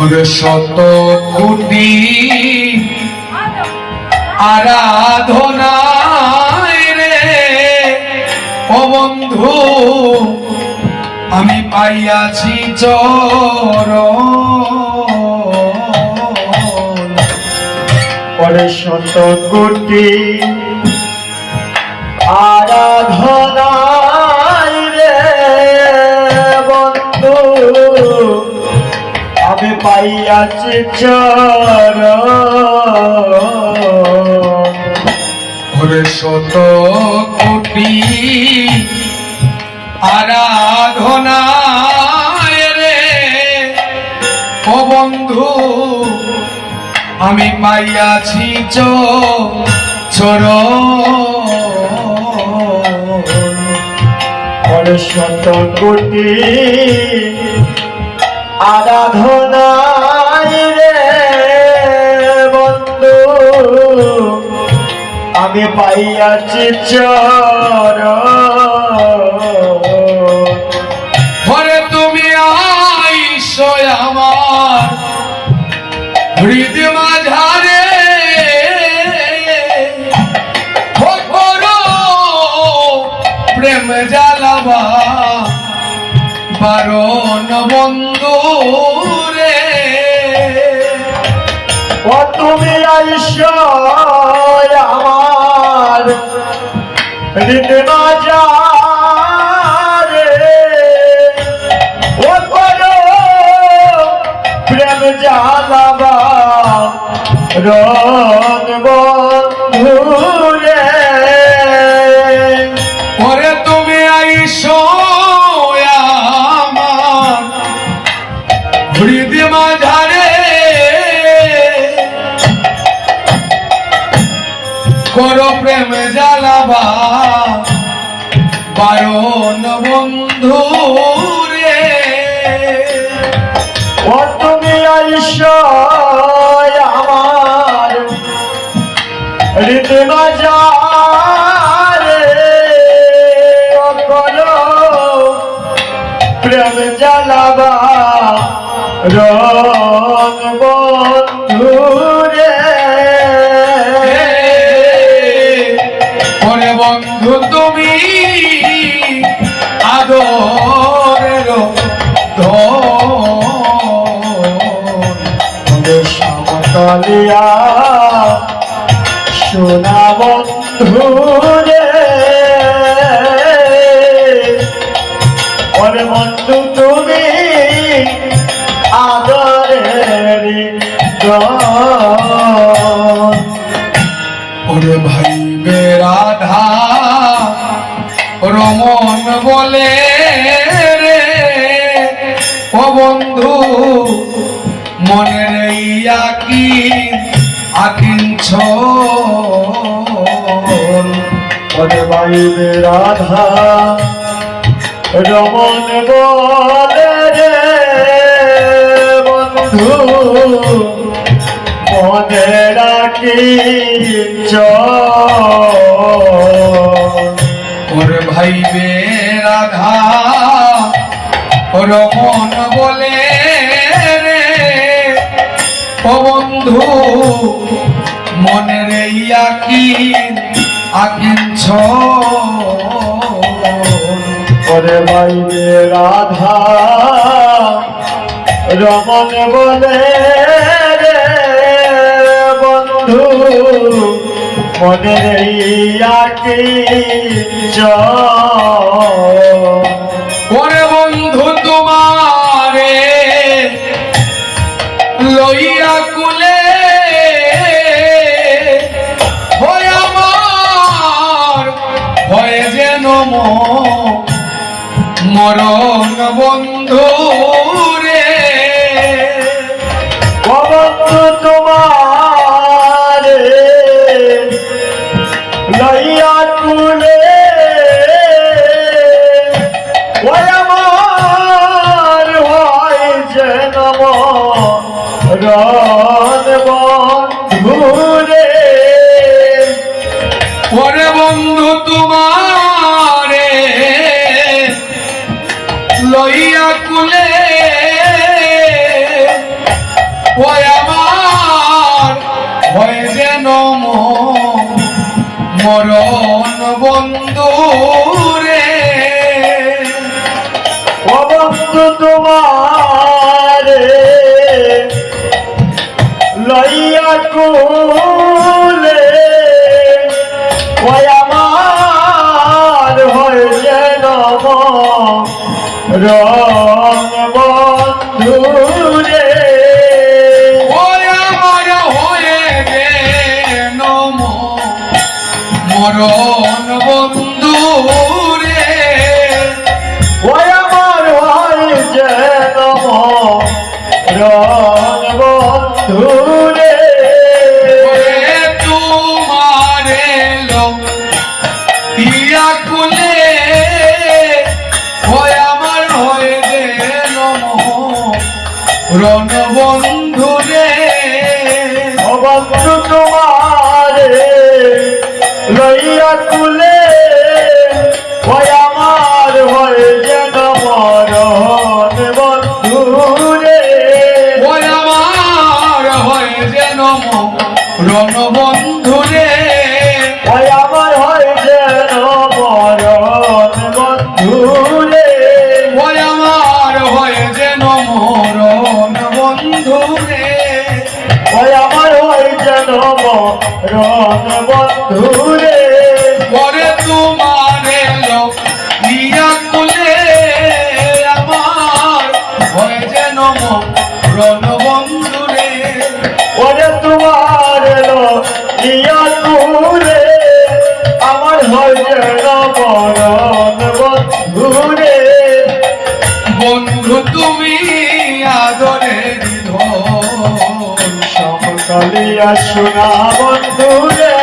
ওরে শত কোটি আরাধনায় রে। ও বন্ধু, আমি পাইয়াছি চর পরে শত কোটি আরাধনায় রে, বন্ধু। পাইয়াছি চর ওরে শত কোটি আরাধনায় রে। ও বন্ধু আমি পাইয়াছি চর। শত কোটি আরাধনায় রে বন্ধু, আমি পাইয়াছি চর। ঘরে তুমি আইসো আমার হৃদয় মাঝারে প্রেম জ্বালাবা, বারণ বন্ধু। রে ও তুমি আমার যারে। প্রেম জালাবা রং করো প্রেম জ্বালাবা। বারণ বন্ধু রে। তুমি আমার হৃদয় করো প্রেম জ্বালাবা রং বন্ধুরে বন্ধু তুমি আদরের সমতলিয়া সোনা বন্ধু রে বন্ধু রমন বলে রে। ও বন্ধু, মনের ইয়া কি আকিঞ্ছ ওরে বাইবে রাধা রমন বলে রে। বন্ধু মনে রাখি ওরে ভাই বেরাধা রমন বলে রে। ও বন্ধু, মনের ইয়া কি আকিঞ্ছ ওরে বাইবে রাধা, রমন বলে মনে রাখি ওরে বন্ধু তোমারে লইয়া কুলে হয় যেন মরণ বন্ধু রে। কুলে ওই আমার হয়ে যেন মরণ বন্ধু রে। বন্ধু তোমার লইয়া কুলে। ওই আমার হয় যেন রং মরণ বন্ধু রণ বন্ধু রে আমার হয়েছে বন্ধু রে ওই আমার হয়ে যেন মরণ বন্ধু রে ওই আমার হয় যেন মরণ বন্ধু রে বন্ধু রে বন্ধু তুমি আদরে ধন সমকালিয়া শোনা বন্ধু রে